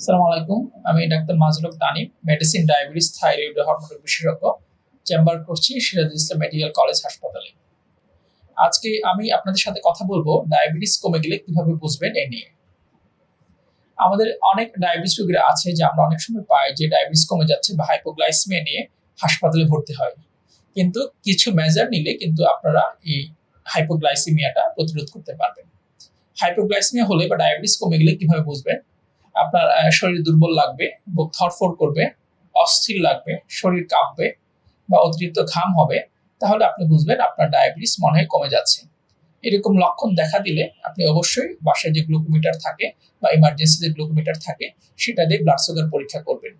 আসসালামু আলাইকুম। আমি doctor মাজলক Tanim medicine diabetes thyroid hormone বিশেষজ্ঞ, চেম্বার করছি সিরাজুল ইসলাম মেডিকেল কলেজ হাসপাতালে। আজকে আমি আপনাদের সাথে কথা বলব ডায়াবেটিস কমে গেলে কীভাবে বুঝবেন এ নিয়ে। আমাদের অনেক ডায়াবেটিস রোগীরা আছে যে আমরা অনেক সময় পাই যে ডায়াবেটিস কমে যাচ্ছে বা হাইপোগ্লাইসিমিয়া নিয়ে হাসপাতালে ভর্তি হয়। কিন্তু কিছু মেজার নিলে কিন্তু আপনারা এই হাইপোগ্লাইসিমিয়াটা প্রতিরোধ করতে পারবেন। হাইপোগ্লাইসিমিয়া হলে বা ডায়াবেটিস কমে গেলে কীভাবে বুঝবেন? আপনার শরীর দুর্বল লাগবে বুক থরফর করবে, অস্থির লাগবে, শরীর কাঁপবে বা অতিরিক্ত ঘাম হবে, তাহলে আপনি বুঝবেন আপনার ডায়াবেটিস মনে হয় কমে যাচ্ছে। এরকম লক্ষণ দেখা দিলে আপনি অবশ্যই বাসায় যে গ্লুকোমিটার থাকে বা ইমার্জেন্সি যে গ্লুকোমিটার থাকে, সেটা দিয়ে ব্লাড সুগার পরীক্ষা করবেন।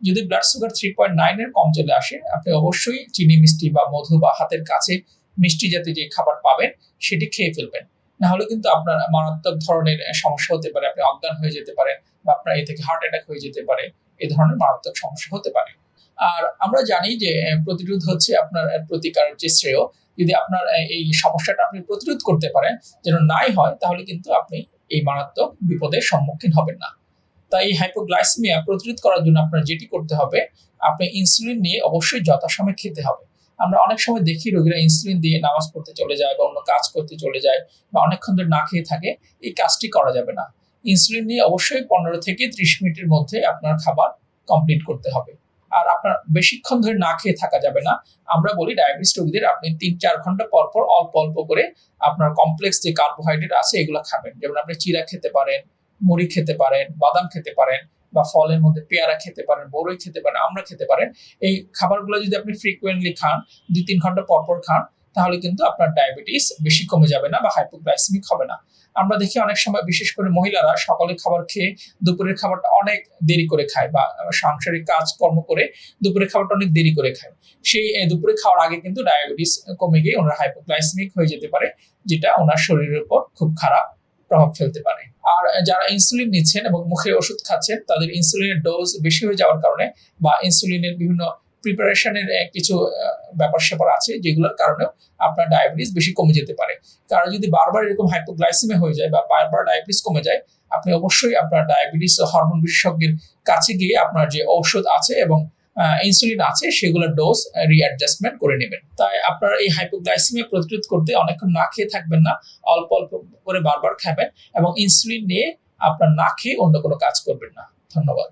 যদি ব্লাড সুগার থ্রি পয়েন্ট নাইনের কম চলে আসে, আপনি অবশ্যই চিনি মিষ্টি বা মধু বা হাতের কাছে মিষ্টি জাতীয় যে খাবার পাবেন, সেটি খেয়ে ফেলবেন। না হলে কিন্তু আপনার মারাত্মক ধরনের সমস্যা হতে পারে। আপনি অজ্ঞান হয়ে যেতে পারেন বা আপনার এ থেকে হার্ট অ্যাটাক হয়ে যেতে পারে। এই ধরনের মারাত্মক সমস্যা হতে পারে। আর আমরা জানি যে প্রতিরোধ হচ্ছে আপনার প্রতিকারের যে শ্রেয়, যদি আপনার এই সমস্যাটা আপনি প্রতিরোধ করতে পারেন, যেন নাই হয়, তাহলে কিন্তু আপনি এই মারাত্মক বিপদের সম্মুখীন হবেন না। তাই এই হাইপোগ্লাইসিমিয়া প্রতিরোধ করার জন্য আপনার যেটি করতে হবে, আপনি ইনসুলিন নিয়ে অবশ্যই যথাসময়ে খেতে হবে। আমরা অনেক সময় দেখি রোগীরা ইনসুলিন দিয়ে নামাজ পড়তে চলে যায় বা অন্য কাজ করতে চলে যায় বা অনেকক্ষণ ধরে না খেয়ে থাকে, এই কাজটি করা যাবে না। ইনসুলিন নিয়ে অবশ্যই পনেরো থেকে ত্রিশ মিনিটের মধ্যে আপনার খাবার কমপ্লিট করতে হবে। আর আপনার বেশিক্ষণ ধরে না খেয়ে থাকা যাবে না। আমরা বলি ডায়াবেটিস রোগীদের আপনি তিন চার ঘণ্টা পর পর অল্প অল্প করে আপনার কমপ্লেক্স যে কার্বোহাইড্রেট আছে, এগুলো খাবেন। যেমন আপনি চিরা খেতে পারেন, মুড়ি খেতে পারেন, বাদাম খেতে পারেন বা ফলের মধ্যে পেয়ারা খেতে পারেন বড়ই খেতে পারেন, আমরা খেতে পারেন, এই খাবারগুলো যদি আপনি ফ্রিকুয়েন্টলি খান দুই তিন ঘণ্টা পর পর খান, তাহলে কিন্তু আপনার ডায়াবেটিস বেশি কমে যাবে না বা হাইপোগ্লাইসেমিক হবে না। আমরা দেখি অনেক সময় বিশেষ করে মহিলারা সকালের খাবার খেয়ে দুপুরের খাবারটা অনেক দেরি করে খায় বা সাংসারিক কাজ কর্ম করে দুপুরের খাবারটা অনেক দেরি করে খায়। সেই দুপুরে খাওয়ার আগে কিন্তু ডায়াবেটিস কমে গিয়ে ওনার হাইপোগ্লাইসেমিক হয়ে যেতে পারে, যেটা ওনার শরীরের উপর খুব খারাপ প্রভাব ফেলতে পারে। যারা ইনসুলিন নিচ্ছেন এবং মুখে ওষুধ খাচ্ছেন, তাদের ইনসুলিনের ডোজ বেশি হয়ে যাওয়ার কারণে বা ইনসুলিনের বিভিন্ন প্রিপারেশনের কিছু ব্যাপার স্যাপার আছে যেগুলোর কারণেও আপনার ডায়াবেটিস বেশি কমে যেতে পারে। কারণ যদি বারবার এরকম হাইপোগ্লাইসিমে হয়ে যায় বা বারবার ডায়াবেটিস কমে যায়, আপনি অবশ্যই আপনার ডায়াবেটিস হরমোন বিশেষজ্ঞের কাছে গিয়ে আপনার যে ঔষধ আছে এবং ইনসুলিন আছে সেগুলোর ডোজ রিঅ্যাডজাস্টমেন্ট করে নেবেন। তাই আপনার এই হাইপোগ্লাইসিমিয়া প্রতিরোধ করতে অনেকক্ষণ না খেয়ে থাকবেন না, অল্প অল্প করে বারবার খাবেন এবং ইনসুলিন নিয়ে আপনার না খেয়ে অন্য কোনো কাজ করবেন না। ধন্যবাদ।